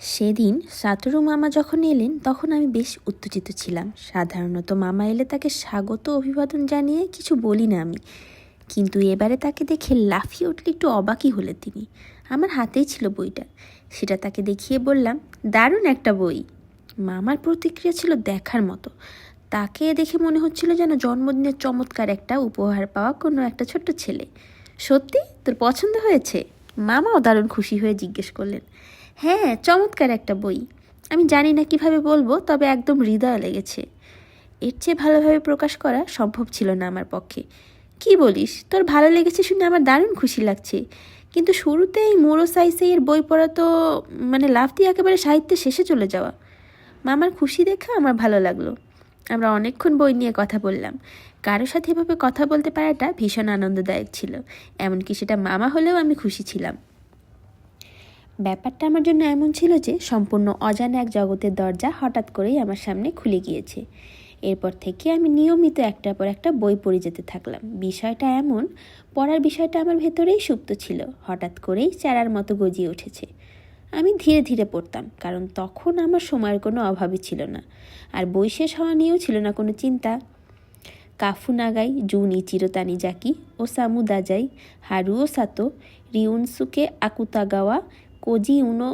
সেদিন সাতরু মামা যখন এলেন, তখন আমি বেশ উত্তেজিত ছিলাম। সাধারণত মামা এলে তাকে স্বাগত অভিবাদন জানিয়ে কিছু বলি না আমি। কিন্তু এবারে তাকে দেখে লাফিয়ে উঠলে একটু অবাকই হলেন তিনি। আমার হাতেই ছিল বইটা। সেটা তাকে দেখিয়ে বললাম, দারুণ একটা বই। মামার প্রতিক্রিয়া ছিল দেখার মতো। তাকে দেখে মনে হচ্ছিল যেন জন্মদিনের চমৎকার একটা উপহার পাওয়া কোনো একটা ছোট্ট ছেলে। সত্যি? তোর পছন্দ হয়েছে? মামাও দারুণ খুশি হয়ে জিজ্ঞেস করলেন। হ্যাঁ চমৎকার একটা বই। আমি জানি না কীভাবে বলব, তবে একদম হৃদয় লেগেছে। এর চেয়ে ভালোভাবে প্রকাশ করা সম্ভব ছিল না আমার পক্ষে। কি বলিস? তোর ভালো লেগেছে শুনে আমার দারুণ খুশি লাগছে। কিন্তু শুরুতে এই সাইসে এর বই পড়া তো মানে লাভ দিয়ে একেবারে সাহিত্যের শেষে চলে যাওয়া। মামার খুশি দেখে আমার ভালো লাগল। আমরা অনেকক্ষণ বই নিয়ে কথা বললাম। কারোর সাথে এভাবে কথা বলতে পারাটা ভীষণ আনন্দদায়ক ছিল। এমনকি সেটা মামা হলেও আমি খুশি ছিলাম। ব্যাপারটা আমার জন্য এমন ছিল যে সম্পূর্ণ অজানা এক জগতের দরজা হঠাৎ করেই আমার সামনে খুলে গিয়েছে। এরপর থেকে আমি নিয়মিত একটার পর একটা বই পড়ে যেতে থাকলাম। বিষয়টা এমন, পড়ার বিষয়টা আমার ভেতরেই সুপ্ত ছিল, হঠাৎ করেই চারার মতো গজিয়ে উঠেছে। আমি ধীরে ধীরে পড়তাম, কারণ তখন আমার সময়ের কোনো অভাবই ছিল না, আর বই শেষ হওয়া নিয়েও ছিল না কোনো চিন্তা। Kafu Nagai Junichiro Tanizaki Osamu Dazai Haruo Sato, Ryunosuke Akutagawa Koji, Uno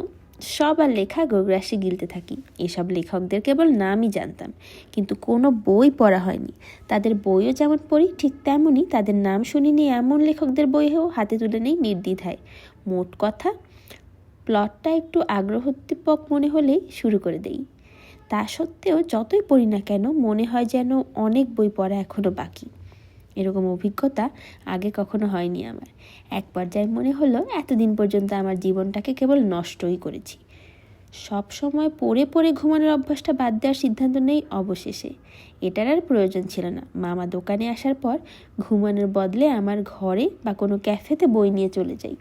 সবার লেখা গোগ্রাসে গিলতে থাকি। এসব লেখকদের কেবল নামই জানতাম, কিন্তু কোনো বই পড়া হয়নি। তাদের বইও যেমন পড়ি, ঠিক তেমনই তাদের নাম শুনিনি এমন লেখকদের বইও হাতে তুলে নেই নির্দ্বিধায়। মোট কথা, প্লটটা একটু আগ্রহোদ্দীপক মনে হলেই শুরু করে দেই। তা সত্ত্বেও যতই পড়ি না কেন, মনে হয় যেন অনেক বই পড়া এখনও বাকি। এরকম অভিজ্ঞতা আগে কখনো হয়নি আমার। এক পর্যায়ে মনে হলো, এতদিন পর্যন্ত আমার জীবনটাকে কেবল নষ্টই করেছি। সব সময় পড়ে পড়ে ঘুমানোর অভ্যাসটা বাদ দেওয়ার সিদ্ধান্ত নেই অবশেষে। এটার আর প্রয়োজন ছিল না। মামা দোকানে আসার পর ঘুমানোর বদলে আমার ঘরে বা কোনো ক্যাফেতে বই নিয়ে চলে যাই।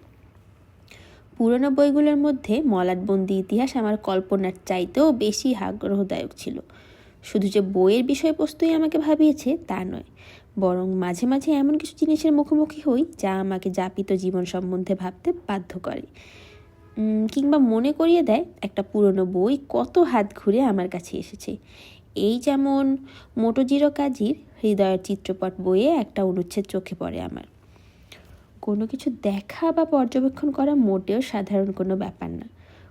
পুরনো বইগুলোর মধ্যে মলাটবন্দি ইতিহাস আমার কল্পনার চাইতেও বেশি আগ্রহদায়ক ছিল। শুধু যে বইয়ের বিষয়বস্তুই আমাকে ভাবিয়েছে তা নয় বরং মাঝে মাঝে এমন কিছু জিনিসের মুখোমুখি হই যা আমাকে যাপিত জীবন সম্বন্ধে ভাবতে বাধ্য করে। কিংবা মনে করিয়ে দেয় একটা পুরনো বই কত হাত ঘুরে আমার কাছে এসেছে। এই যেমন মোটোজিরো কাজীর হৃদয়ের চিত্রপট বইয়ে একটা অনুচ্ছেদ চোখে পড়ে আমার। কোনো কিছু দেখা বা পর্যবেক্ষণ করা মোটেও সাধারণ কোনো ব্যাপার না।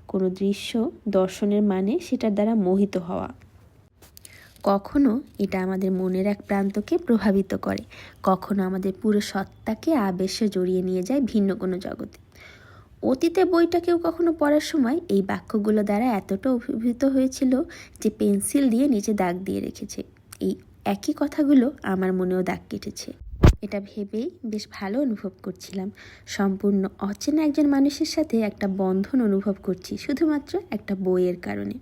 কোনো দৃশ্য দর্শনের মানে সেটার দ্বারা মোহিত হওয়া। কখনো এটা আমাদের মনের এক প্রান্তকে প্রভাবিত করে, কখনো আমাদের পুরো সত্তাকে আবেশে জড়িয়ে নিয়ে যায় ভিন্ন কোনো জগতে। অতীতে বইটা কেউ কখনো পড়ার সময় এই বাক্যগুলো দ্বারা এতটা অভিভূত হয়েছিল যে পেন্সিল দিয়ে নিচে দাগ দিয়ে রেখেছে। এই একই কথাগুলো আমার মনেও দাগ কেটেছে। এটা ভেবেই বেশ ভালো অনুভব করছিলাম। সম্পূর্ণ অচেনা একজন মানুষের সাথে একটা বন্ধন অনুভব করছি, শুধুমাত্র একটা বইয়ের কারণে।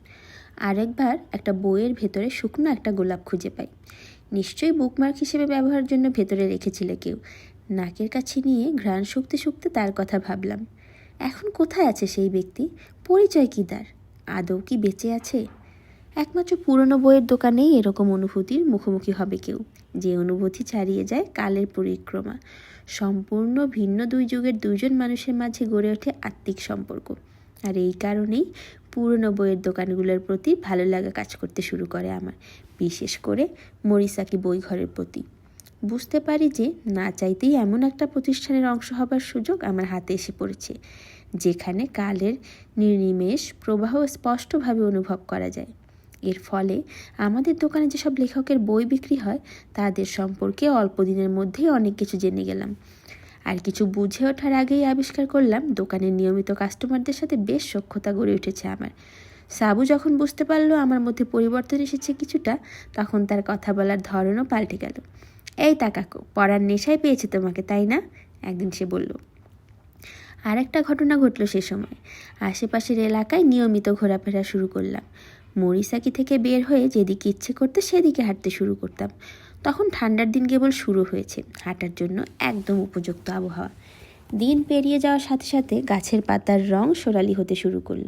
আরেকবার একটা বইয়ের ভেতরে শুকনো একটা গোলাপ খুঁজে পাই। নিশ্চয়ই বুকমার্ক হিসেবে ব্যবহারের জন্য ভেতরে রেখেছিল কেউ। নাকের কাছে নিয়ে ঘ্রাণ শুকতে শুকতে তার কথা ভাবলাম। এখন কোথায় আছে সেই ব্যক্তি? পরিচয় কী তার? আদৌ কি বেঁচে আছে? একমাত্র পুরনো বইয়ের দোকানেই এরকম অনুভূতির মুখোমুখি হবে কেউ। যে অনুভূতি ছাড়িয়ে যায় কালের পরিক্রমা। সম্পূর্ণ ভিন্ন দুই যুগের দুইজন মানুষের মাঝে গড়ে ওঠে আত্মিক সম্পর্ক। আর এই কারণেই পুরনো বইয়ের দোকানগুলোর প্রতি ভালো লাগা কাজ করতে শুরু করে আমার, বিশেষ করে মরিসাকি বই ঘরের প্রতি। বুঝতে পারি যে না চাইতেই এমন একটা প্রতিষ্ঠানের অংশ হবার সুযোগ আমার হাতে এসে পড়েছে, যেখানে কালের নির্নিমেষ প্রবাহ স্পষ্টভাবে অনুভব করা যায়। এর ফলে আমাদের দোকানে যেসব লেখকের বই বিক্রি হয়, তাদের সম্পর্কে অল্প দিনের মধ্যেই অনেক কিছু জেনে গেলাম। আর কিছু বুঝে ওঠার আগেই আবিষ্কার করলাম, দোকানের নিয়মিত কাস্টমারদের সাথে বেশ সক্ষতা গড়ে উঠেছে আমার। সাবু যখন বুঝতে পারল আমার মধ্যে পরিবর্তন এসেছে কিছুটা, তখন তার কথা বলার ধরনও পাল্টে গেল। এই তাকাকো পড়ার নেশায় পেয়েছে তোমাকে, তাই না? একদিন সে বলল। আর একটা ঘটনা ঘটলো সে সময়। আশেপাশের এলাকায় নিয়মিত ঘোরাফেরা শুরু করলাম। মরিসাকি থেকে বের হয়ে যেদিকে ইচ্ছে করতে সেদিকে হাঁটতে শুরু করতাম। তখন ঠান্ডার দিন কেবল শুরু হয়েছে, হাঁটার জন্য একদম উপযুক্ত আবহাওয়া। দিন পেরিয়ে যাওয়ার সাথে সাথে গাছের পাতার রং সোনালি হতে শুরু করল।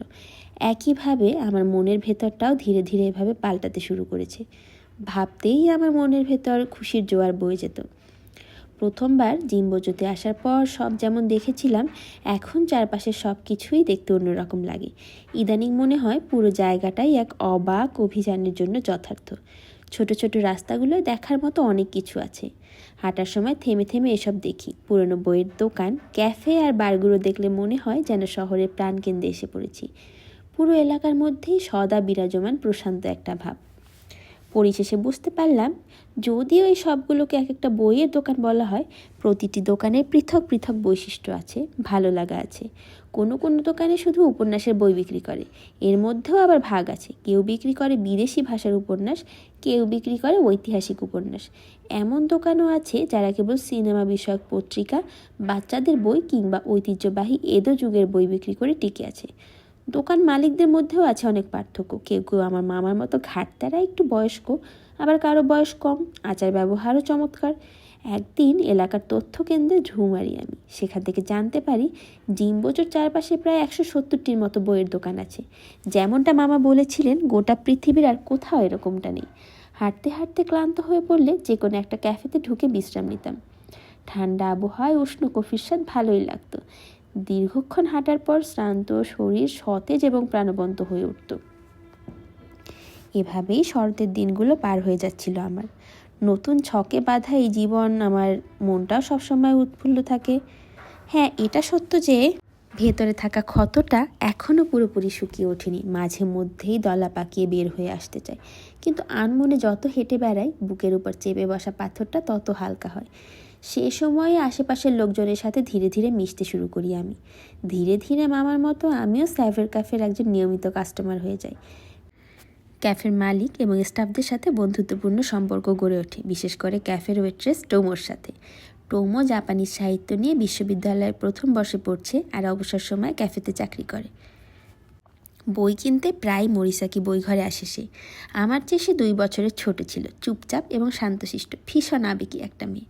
একইভাবে আমার মনের ভেতরটাও ধীরে ধীরে এভাবে পাল্টাতে শুরু করেছে। ভাবতেই আমার মনের ভেতর খুশির জোয়ার বয়ে যেত। প্রথমবার জিম্বোজোতে আসার পর সব যেমন দেখেছিলাম, এখন চারপাশের সব কিছুই দেখতে অন্যরকম লাগে। ইদানিং মনে হয় পুরো জায়গাটাই এক অবাক অভিযানের জন্য যথার্থ। ছোট ছোট রাস্তাগুলো দেখার মতো অনেক কিছু আছে। হাঁটার সময় থেমে থেমে এসব দেখি। পুরনো বইয়ের দোকান, ক্যাফে আর বারগুলো দেখলে মনে হয় যেন শহরের প্রাণকেন্দ্রে এসে পড়েছি। পুরো এলাকার মধ্যেই সদা বিরাজমান প্রশান্ত একটা ভাব। পরিশেষে বুঝতে পারলাম, যদিও এই সবগুলোকে এক একটা বইয়ের দোকান বলা হয়, প্রতিটি দোকানের পৃথক পৃথক বৈশিষ্ট্য আছে, ভালো লাগা আছে। কোনো কোনো দোকানে শুধু উপন্যাসের বই বিক্রি করে, এর মধ্যেও আবার ভাগ আছে। কেউ বিক্রি করে বিদেশি ভাষার উপন্যাস, কেউ বিক্রি করে ঐতিহাসিক উপন্যাস। এমন দোকানও আছে যারা কেবল সিনেমা বিষয়ক পত্রিকা, বাচ্চাদের বই কিংবা ঐতিহ্যবাহী এদো যুগের বই বিক্রি করে টিকে আছে। দোকান মালিকদের মধ্যেও আছে অনেক পার্থক্য। কেউ কেউ আমার মামার মতো ঘাটতারা একটু বয়স্ক, আবার কারও বয়স কম, আচার ব্যবহারও চমৎকার। একদিন এলাকার তথ্য কেন্দ্রে ঝু মারি আমি। সেখান থেকে জানতে পারি ডিম্বোচোর চারপাশে প্রায় একশো সত্তরটির মতো বইয়ের দোকান আছে। যেমনটা মামা বলেছিলেন, গোটা পৃথিবীর আর কোথাও এরকমটা নেই। হাঁটতে হাঁটতে ক্লান্ত হয়ে পড়লে যে কোনো একটা ক্যাফেতে ঢুকে বিশ্রাম নিতাম। ঠান্ডা আবহাওয়ায় উষ্ণ কফির স্বাদ ভালোই লাগতো। দীর্ঘক্ষণ হাঁটার পর শ্রান্ত শরীর সতেজ এবং প্রাণবন্ত হয়ে উঠত। এভাবেই শরতের দিনগুলো পার হয়ে যাচ্ছিল আমার। নতুন ছকে বাঁধা এই জীবন আমার মনটাও সবসময় উৎফুল্ল থাকে। হ্যাঁ এটা সত্য যে ভেতরে থাকা ক্ষতটা এখনও পুরোপুরি শুকিয়ে ওঠেনি। মাঝে মধ্যেই দলা পাকিয়ে বের হয়ে আসতে চায়। কিন্তু আনমনে যত হেঁটে বেড়াই, বুকের উপর চেপে বসা পাথরটা তত হালকা হয়। সে সময়ে আশেপাশের লোকজনের সাথে ধীরে ধীরে মিশতে শুরু করি আমি। ধীরে ধীরে মামার মতো আমিও স্যাভের ক্যাফের একজন নিয়মিত কাস্টমার হয়ে যাই। ক্যাফের মালিক এবং স্টাফদের সাথে বন্ধুত্বপূর্ণ সম্পর্ক গড়ে ওঠে, বিশেষ করে ক্যাফের ওয়েট্রেস টোমোর সাথে। টোমো জাপানিজ সাহিত্য নিয়ে বিশ্ববিদ্যালয়ের প্রথম বর্ষে পড়ছে আর অবসর সময় ক্যাফেতে চাকরি করে। বই কিনতে প্রায় মরিসাকি বই ঘরে আসে সে। আমার চেয়ে সে দুই বছরের ছোট ছিল, চুপচাপ এবং শান্তশিষ্ট, ভীষণ আবেগী একটা মেয়ে।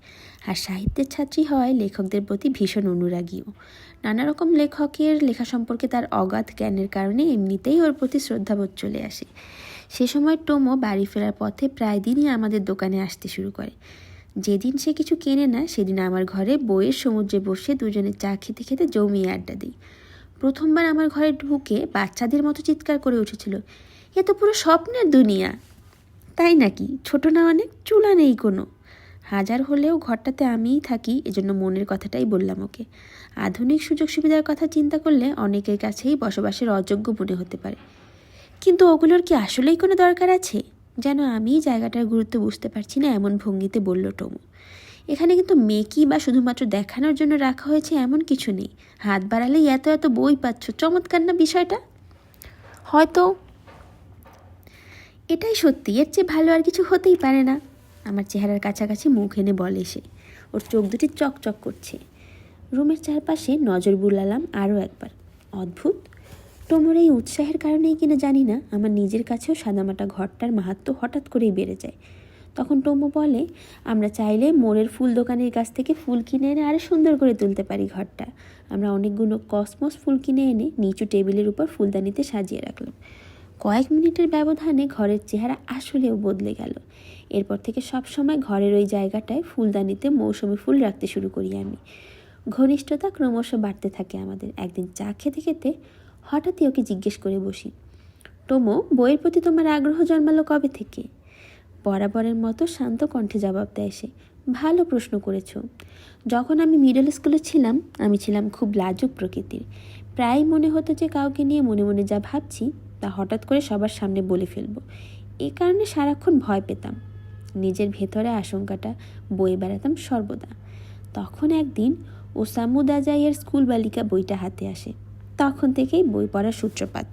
আর সাহিত্যের ছাত্রী হওয়ায় লেখকদের প্রতি ভীষণ অনুরাগীও। নানা রকম লেখকের লেখা সম্পর্কে তার অগাধ জ্ঞানের কারণে এমনিতেই ওর প্রতি শ্রদ্ধাবোধ চলে আসে। সে সময় টোমো বাড়ি ফেরার পথে প্রায় দিনই আমাদের দোকানে আসতে শুরু করে। যেদিন সে কিছু কেনে না, সেদিন আমার ঘরে বইয়ের সমুদ্রে বসে দুজনে চা খেতে খেতে জমিয়ে আড্ডা দিই। প্রথমবার আমার ঘরে ঢুকে বাচ্চাদের মতো চিৎকার করে উঠেছিল। এ তো পুরো স্বপ্নের দুনিয়া। তাই নাকি? ছোট না অনেক, চুলা নেই কোনো। হাজার হলেও ঘরটাতে আমিই থাকি, এজন্য মনের কথাটাই বললাম ওকে। আধুনিক সুযোগ সুবিধার কথা চিন্তা করলে অনেকের কাছেই বসবাসের অযোগ্য মনে হতে পারে। কিন্তু ওগুলোর কি আসলেই কোনো দরকার আছে? যেন আমি জায়গাটার গুরুত্ব বুঝতে পারছি না, এমন ভঙ্গিতে বলল টমু। এখানে কিন্তু মেকি বা শুধুমাত্র দেখানোর জন্য রাখা হয়েছে এমন কিছু নেই। হাত বাড়ালেই এত এত বই পাচ্ছ। চমৎকার না বিষয়টা? হয়তো এটাই সত্যি, এর চেয়ে ভালো আর কিছু হতেই পারে না। আমার চেহারার কাছাকাছি মুখ এনে বলে সে। ওর চোখ দুটি চকচক করছে। রুমের চারপাশে নজর বুলালাম আরও একবার। অদ্ভুত। তোমর এই উৎসাহের কারণেই কিনা জানি না। আমার নিজের কাছেও সাদামাটা ঘরটার মাহাত্ম হঠাৎ করেই বেড়ে যায়। তখন টমো বলে, আমরা চাইলে মোড়ের ফুল দোকানের কাছ থেকে ফুল কিনে এনে আরও সুন্দর করে তুলতে পারি ঘরটা। আমরা অনেকগুলো কসমস ফুল কিনে এনে নিচু টেবিলের উপর ফুলদানিতে সাজিয়ে রাখলাম। কয়েক মিনিটের ব্যবধানে ঘরের চেহারা আসলেও বদলে গেল। এরপর থেকে সব সময় ঘরের ওই জায়গাটায় ফুলদানিতে মৌসুমি ফুল রাখতে শুরু করি আমি। ঘনিষ্ঠতা ক্রমশ বাড়তে থাকে আমাদের। একদিন চা খেতে খেতে হঠাৎই ওকে জিজ্ঞেস করে বসি, টোমো, বইয়ের প্রতি তোমার আগ্রহ জন্মালো কবে থেকে? বরাবরের মতো শান্ত কণ্ঠে জবাব দেয় সে, ভালো প্রশ্ন করেছ। যখন আমি মিডল স্কুলে ছিলাম, আমি ছিলাম খুব লাজুক প্রকৃতির। প্রায় মনে হতো যে কাউকে নিয়ে মনে মনে যা ভাবছি, তা হঠাৎ করে সবার সামনে বলে ফেলব। এ কারণে সারাক্ষণ ভয় পেতাম। নিজের ভেতরে আশঙ্কাটা বয়ে বেড়াতাম সর্বদা। তখন একদিন ওসামু দাজাইয়ের স্কুল বালিকা বইটা হাতে আসে। তখন থেকেই বই পড়ার সূত্রপাত।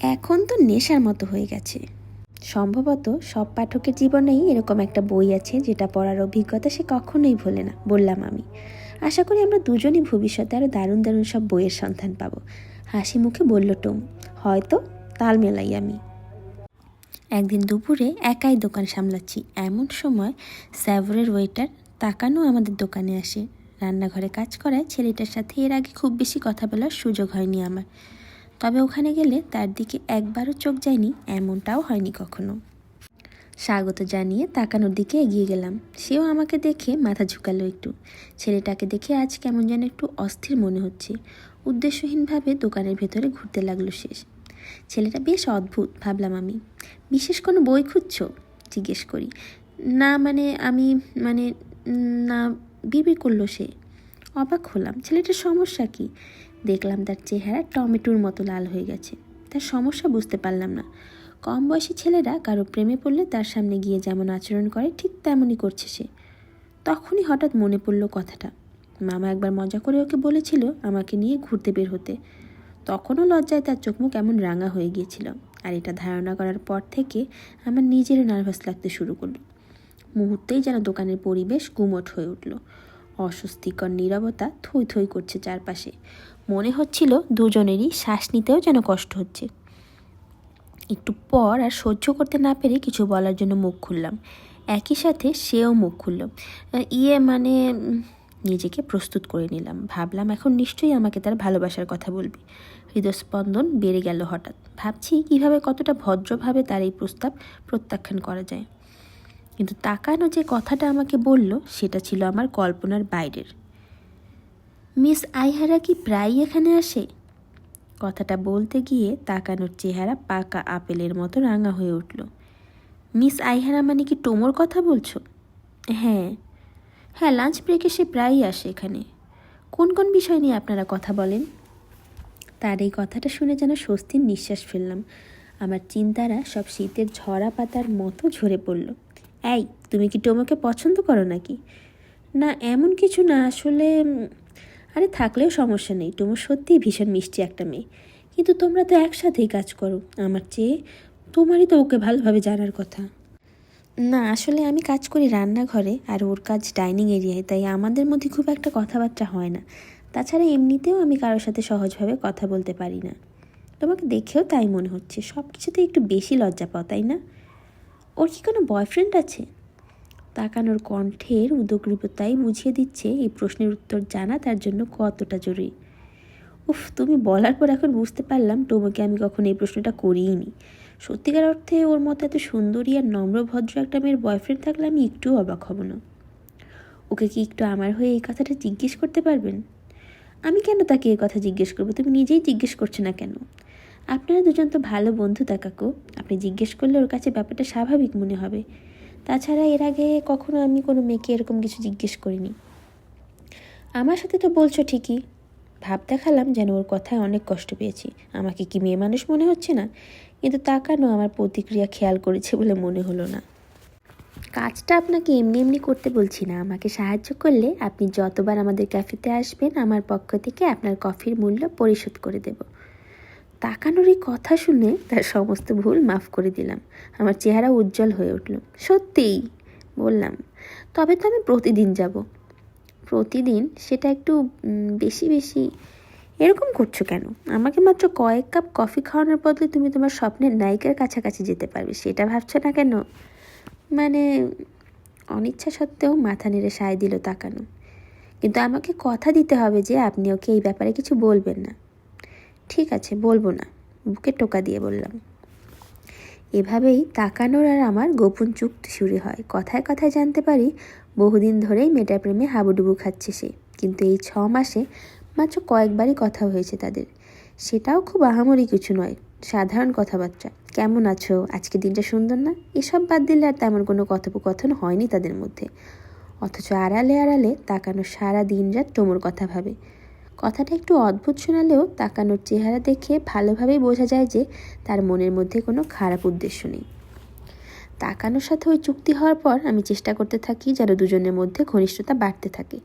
এখন তো নেশার মতো হয়ে গেছে। সম্ভবত সব পাঠকের জীবনেই এরকম একটা বই আছে যেটা পড়ার অভিজ্ঞতা সে কখনোই ভোলে না, বললাম আমি। আশা করি আমরা দুজনই ভবিষ্যতে আরও দারুণ দারুণ সব বইয়ের সন্ধান পাবো। হাসি মুখে বলল, টুম, হয়তো তাল মেলাই আমি। একদিন দুপুরে একাই দোকান সামলাচ্ছি। এমন সময় স্যাভরের ওয়েটার তাকানো আমাদের দোকানে আসে। রান্নাঘরে কাজ করায় ছেলেটার সাথে এর আগে খুব বেশি কথা বলার সুযোগ হয়নি আমার। তবে ওখানে গেলে তার দিকে একবারও চোখ যায়নি, এমনটাও হয়নি কখনো। স্বাগত জানিয়ে তাকানোর দিকে এগিয়ে গেলাম। সেও আমাকে দেখে মাথা ঝুঁকালো একটু। ছেলেটাকে দেখে আজ কেমন যেন একটু অস্থির মনে হচ্ছে। উদ্দেশ্যহীনভাবে দোকানের ভেতরে ঘুরতে লাগল শেষ। ছেলেটা বেশ অদ্ভুত, ভাবলাম আমি। বিশেষ কোনো বই খুঁজছো? জিজ্ঞেস করি। না মানে আমি মানে না বিবি করল সে। অবাক হলাম, ছেলেটার সমস্যা কি? দেখলাম তার চেহারা টমেটোর মতো লাল হয়ে গেছে। তার সমস্যা বুঝতে পারলাম না। কম বয়সী ছেলেরা কারও প্রেমে পড়লে তার সামনে গিয়ে যেমন আচরণ করে, ঠিক তেমনই করছে সে। তখনই হঠাৎ মনে পড়ল কথাটা। মামা একবার মজা করে ওকে বলেছিল আমাকে নিয়ে ঘুরতে বের হতে। তখনও লজ্জায় তার চোখ মুখ এমন রাঙা হয়ে গিয়েছিল। আর এটা ধারণা করার পর থেকে আমার নিজেরও নার্ভাস লাগতে শুরু করল। মুহূর্তেই যেন দোকানের পরিবেশ গুমট হয়ে উঠল। অস্বস্তিকর নীরবতা থই থই করছে চারপাশে। মনে হচ্ছিল দুজনেরই শ্বাস নিতেও যেন কষ্ট হচ্ছে। একটু পর আর সহ্য করতে না পেরে কিছু বলার জন্য মুখ খুললাম। একই সাথে সেও মুখ খুলল। ইয়ে মানে নিজেকে প্রস্তুত করে নিলাম। ভাবলাম এখন নিশ্চয়ই আমাকে তার ভালোবাসার কথা বলবি। হৃদস্পন্দন বেড়ে গেল হঠাৎ। ভাবছি কীভাবে কতটা ভদ্রভাবে তার এই প্রস্তাব প্রত্যাখ্যান করা যায়। কিন্তু তাকানো যে কথাটা আমাকে বলল, সেটা ছিল আমার কল্পনার বাইরের। মিস আইহারা কি প্রায়ই এখানে আসে? কথাটা বলতে গিয়ে তাকানোর চেহারা পাকা আপেলের মতো রাঙা হয়ে উঠল। মিস আইহারা মানে কি টোমোর কথা বলছো? হ্যাঁ। হ্যাঁ লাঞ্চ ব্রেকে সে প্রায়ই আসে এখানে। কোন কোন বিষয় নিয়ে আপনারা কথা বলেন? তার এই কথাটা শুনে যেন স্বস্তির নিঃশ্বাস ফেললাম। আমার চিন্তারা সব শীতের ঝরা পাতার মতো ঝরে পড়ল। এই, তুমি কি টোমোকে পছন্দ করো নাকি? না, এমন কিছু না, আসলে আরে থাকলেও সমস্যা নেই। টোমো সত্যিই ভীষণ মিষ্টি একটা মেয়ে। কিন্তু তোমরা তো একসাথেই কাজ করো। আমার চেয়ে তোমারই তো ওকে ভালোভাবে জানার কথা। না, আসলে আমি কাজ করি রান্নাঘরে আর ওর কাজ ডাইনিং এরিয়ায়, তাই আমাদের মধ্যে খুব একটা কথাবার্তা হয় না। তাছাড়া এমনিতেও আমি কারোর সাথে সহজভাবে কথা বলতে পারি না। তোমাকে দেখেও তাই মনে হচ্ছে। সব কিছুতে একটু বেশি লজ্জা পাও, তাই না? ওর কি কোনো বয়ফ্রেন্ড আছে? তাকানোর কণ্ঠের উদগ্রীবতাই বুঝিয়ে দিচ্ছে এই প্রশ্নের উত্তর জানা তার জন্য কতটা জরুরি। উফ, তুমি বলার পর এখন বুঝতে পারলাম টোমোকে আমি কখনো এই প্রশ্নটা করিইনি। সত্যিকার অর্থে ওর মতো এত সুন্দরী আর নম্র ভদ্র একটা মেয়ের বয়ফ্রেন্ড থাকলে আমি একটুও অবাক হব না। ওকে কি একটু আমার হয়ে এই কথাটা জিজ্ঞেস করতে পারবেন? আমি কেন তাকে এই কথা জিজ্ঞেস করব? তুমি নিজেই জিজ্ঞেস করছ না কেন? আপনারা দুজন তো ভালো বন্ধু তা কাকু। আপনি জিজ্ঞেস করলে ওর কাছে ব্যাপারটা স্বাভাবিক মনে হবে। তাছাড়া এর আগে কখনো আমি কোনো মেয়েকে এরকম কিছু জিজ্ঞেস করিনি। আমার সাথে তো বলছো ঠিকই। ভাব দেখালাম যেন ওর কথায় অনেক কষ্ট পেয়েছি। আমাকে কি মেয়ে মানুষ মনে হচ্ছে না? কিন্তু তাকানো আমার প্রতিক্রিয়া খেয়াল করেছে বলে মনে হলো না। কাজটা আপনাকে এমনি এমনি করতে বলছি না। আমাকে সাহায্য করলে আপনি যতবার আমাদের ক্যাফেতে আসবেন, আমার পক্ষ থেকে আপনার কফির মূল্য পরিশোধ করে দেব। তাকানোর এই কথা শুনে তার সমস্ত ভুল মাফ করে দিলাম। আমার চেহারা উজ্জ্বল হয়ে উঠল। সত্যিই, বললাম, তবে তো আমি প্রতিদিন যাব। প্রতিদিন? সেটা একটু বেশি বেশি। এরকম করছ কেন? আমাকে মাত্র কয়েক কাপ কফি খাওয়ানোর বদলে তুমি তোমার স্বপ্নের নায়িকার কাছাকাছি যেতে পারবে, সেটা ভাবছ না কেন? মানে অনিচ্ছা সত্ত্বেও মাথা নেড়ে সায় দিল তাকানো। কিন্তু আমাকে কথা দিতে হবে যে আপনি ওকে এই ব্যাপারে কিছু বলবেন না। ঠিক আছে, বলব না। বুকে টোকা দিয়ে বললাম। এভাবেই তাকানোর আর আমার গোপন চুক্তি শুরু হয়। কথায় কথায় জানতে পারি, বহুদিন ধরেই মেয়েটার প্রেমে হাবুডুবু খাচ্ছে সে। কিন্তু এই ছ মাসে মাত্র কয়েকবারই কথা হয়েছে তাদের। সেটাও খুব আহামরি কিছু নয়, সাধারণ কথাবার্তা। কেমন আছো? আজকে দিনটা সুন্দর না? এসব বাদ দিলে আর তেমন কোনো কথোপকথন হয়নি তাদের মধ্যে। অথচ আড়ালে আড়ালে তাকানো সারা দিন রাত টোমোর কথা ভাবে। কথাটা একটু অদ্ভুত শোনালেও তাকানোর চেহারা দেখে ভালোভাবেই বোঝা যায় যে তার মনের মধ্যে কোনো খারাপ উদ্দেশ্য নেই। তাকানোর সাথে ওই চুক্তি হওয়ার পর আমি চেষ্টা করতে থাকি যেন দুজনের মধ্যে ঘনিষ্ঠতা বাড়তে থাকে।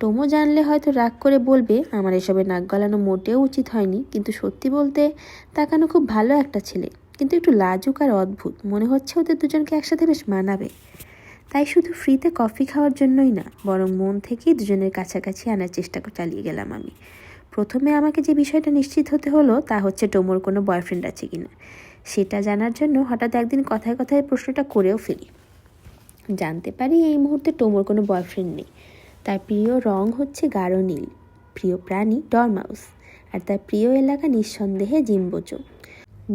টোমো জানলে হয়তো রাগ করে বলবে, আমার এসবে নাক গলানো মোটেও উচিত হয়নি। কিন্তু সত্যি বলতে তাকানো খুব ভালো একটা ছেলে। কিন্তু একটু লাজুক আর অদ্ভুত, মনে হচ্ছে ওদের দুজনকে একসাথে বেশ মানাবে। তাই শুধু ফ্রিতে কফি খাওয়ার জন্যই না, বরং মন থেকেই দুজনের কাছাকাছি আনার চেষ্টা চালিয়ে গেলাম আমি। প্রথমে আমাকে যে বিষয়টা নিশ্চিত হতে হলো, তা হচ্ছে টোমোর কোনো বয়ফ্রেন্ড আছে কি না সেটা জানার জন্য হঠাৎ একদিন কথায় কথায় প্রশ্নটা করেও ফেলি। জানতে পারি এই মুহূর্তে টোমোর কোনো বয়ফ্রেন্ড নেই। তার প্রিয় রং হচ্ছে গাঢ় নীল, প্রিয় প্রাণী ডরমাউস, আর তার প্রিয় এলাকা নিঃসন্দেহে জিম্বোচো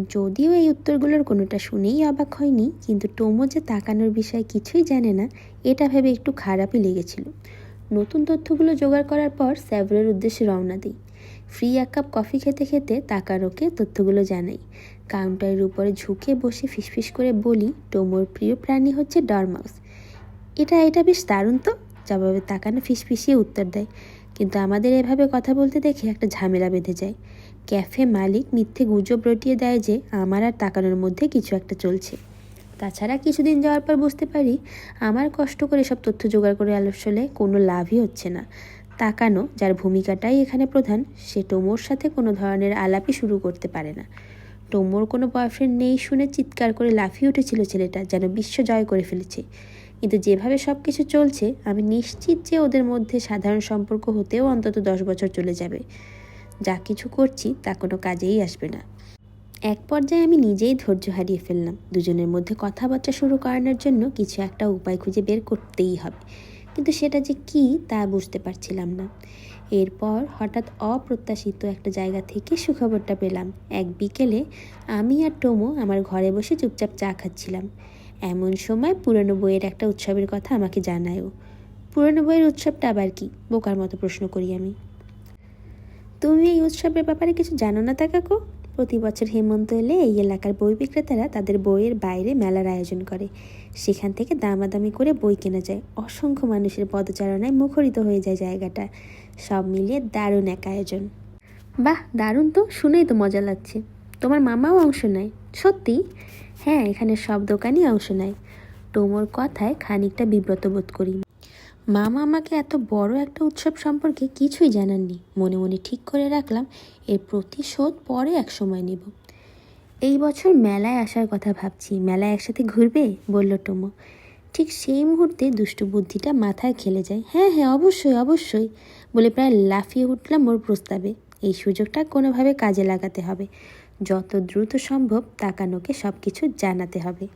যদিও এই উত্তরগুলোর কোনোটা শুনেই অবাক হয়নি, কিন্তু টোমো যে তাকানোর বিষয়ে কিছুই জানে না, এটা ভেবে একটু খারাপই লেগেছিল। নতুন তথ্যগুলো জোগাড় করার পর স্যাভরের উদ্দেশ্যে রওনা দিই। ফ্রি এক কাপ কফি খেতে খেতে তাকানোকে তথ্যগুলো জানাই। কাউন্টারের উপরে ঝুঁকে বসে ফিসফিস করে বলি, টোমোর প্রিয় প্রাণী হচ্ছে ডরমাউস। এটা এটা বেশ দারুণ তো? জবাবে তাকানো ফিসফিসিয়ে উত্তর দেয়। কিন্তু আমাদের এভাবে কথা বলতে দেখে একটা ঝামেলা বেঁধে যায়। ক্যাফে মালিক মিথ্যে গুজব রটিয়ে দেয় যে, আমার আর তাকানোর মধ্যে কিছু একটা চলছে। তাছাড়া কিছুদিন যাওয়ার পর বুঝতে পারি, আমার কষ্ট করে সব তথ্য জোগাড় করে আলোচলে কোনো লাভই হচ্ছে না। তাকানো, যার ভূমিকাটাই এখানে প্রধান, সে টোমোর সাথে কোনো ধরনের আলাপই শুরু করতে পারে না। টোমোর কোনো বয়ফ্রেন্ড নেই শুনে চিৎকার করে লাফিয়ে উঠেছিল ছেলেটা, যেন বিশ্ব জয় করে ফেলেছে। কিন্তু যেভাবে সব কিছু চলছে, আমি নিশ্চিত যে ওদের মধ্যে সাধারণ সম্পর্ক হতেও অন্তত দশ বছর চলে যাবে। যা কিছু করছি তা কোনো কাজেই আসবে না। এক পর্যায়ে আমি নিজেই ধৈর্য হারিয়ে ফেললাম। দুজনের মধ্যে কথাবার্তা শুরু করানোর জন্য কিছু একটা উপায় খুঁজে বের করতেই হবে। কিন্তু সেটা যে কি তা বুঝতে পারছিলাম না। এরপর হঠাৎ অপ্রত্যাশিত একটা জায়গা থেকে সুখবরটা পেলাম। এক বিকেলে আমি আর টোমো আমার ঘরে বসে চুপচাপ চা খাচ্ছিলাম। এমন সময় পুরনো বইয়ের একটা উৎসবের কথা আমাকে জানায়ও। পুরনো বইয়ের উৎসবটা আবার কি? বোকার মতো প্রশ্ন করি আমি। তুমি এই উৎসবের ব্যাপারে কিছু জানো না তা কাকু? প্রতি বছর হেমন্ত এলে এই এলাকার বই বিক্রেতারা তাদের বইয়ের বাইরে মেলার আয়োজন করে। সেখান থেকে দামাদামি করে বই কেনা যায়। অসংখ্য মানুষের পদচারণায় মুখরিত হয়ে যায় জায়গাটা। সব মিলিয়ে দারুণ এক আয়োজন। বাহ, দারুণ তো, শুনেই তো মজা লাগছে। তোমার মামাও অংশ নেয়। সত্যি? হ্যাঁ এখানে সব দোকানই অংশ নেয়। টোমোর কথায় খানিকটা বিব্রত বোধ করি। মামা আমাকে এত বড় একটা উৎসব সম্পর্কে কিছুই জানাননি। মনে মনে ঠিক করে রাখলাম, এর প্রতিশোধ পরে এক সময় নেব। এই বছর মেলায় আসার কথা ভাবছি, মেলায় একসাথে ঘুরবে? বলল টোমো। ঠিক সেই মুহূর্তে দুষ্টু বুদ্ধিটা মাথায় খেলে যায়। হ্যাঁ হ্যাঁ অবশ্যই অবশ্যই, বলে প্রায় লাফিয়ে উঠলাম ওর প্রস্তাবে। এই সুযোগটা কোনোভাবে কাজে লাগাতে হবে। যত দ্রুত সম্ভব তাকানোকে সব কিছু জানাতে হবে।